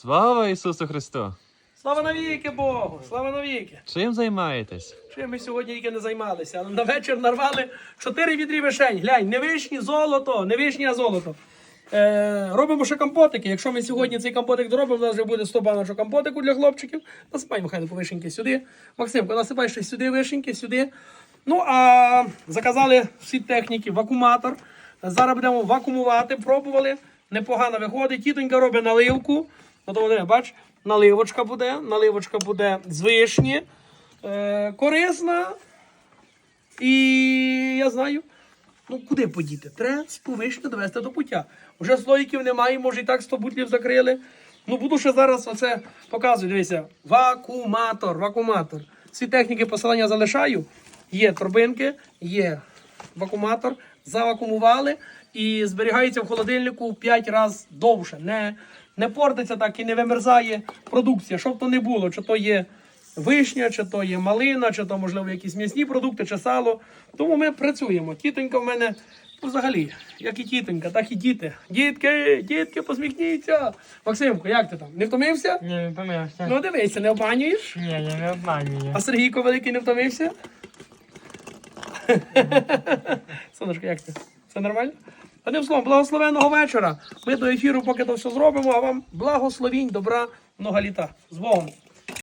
Слава Ісусу Христу! Слава навіки Богу! Слава навіки! Чим займаєтесь? Чим ми сьогодні тільки не займалися, але на вечір нарвали чотири відрі вишень. Глянь, не вишні, золото, не вишні, а золото. Е, робимо ще компотики. Якщо ми сьогодні цей компотик доробимо, у нас вже буде 100 баночок компотику для хлопчиків. Насипай, Михайло, вишеньки сюди. Максимко, насипай ще сюди вишеньки, сюди. Ну, а заказали всі техніки, вакууматор. Зараз будемо вакуумувати, пробували. Непогано виходить. Тітонька робить наливку. Ну, то, бач, наливочка буде, наливочка буде з вишні. Е, корисна. І я знаю, ну куди подіти? Треба цю вишню довести до пуття. Уже слоїків немає, може і так 100 бутлів закрили. Ну буду ще зараз оце показую. Дивіться, вакууматор, вакууматор. Ці техніки посилання залишаю. Є торбинки, є вакууматор, завакуумували і зберігається в холодильнику в 5 разів довше. Не, не портиться так і не вимерзає продукція. Щоб то не було, чи то є вишня, чи то є малина, чи то, можливо, якісь м'ясні продукти, чи сало. Тому ми працюємо. Тітонька в мене взагалі, як і тітонька, так і діти. Дітки, дітки, посміхніться. Максимко, як ти там? Не втомився? Ні, не помилився. Ну дивися, не обманюєш. Ні, я не обманюю. А Сергійко Великий не втомився? Сонечко, як ти? Все нормально? Одним словом, благословенного вечора. Ми до ефіру поки то все зробимо, а вам благословінь, добра, много літа. З Богом.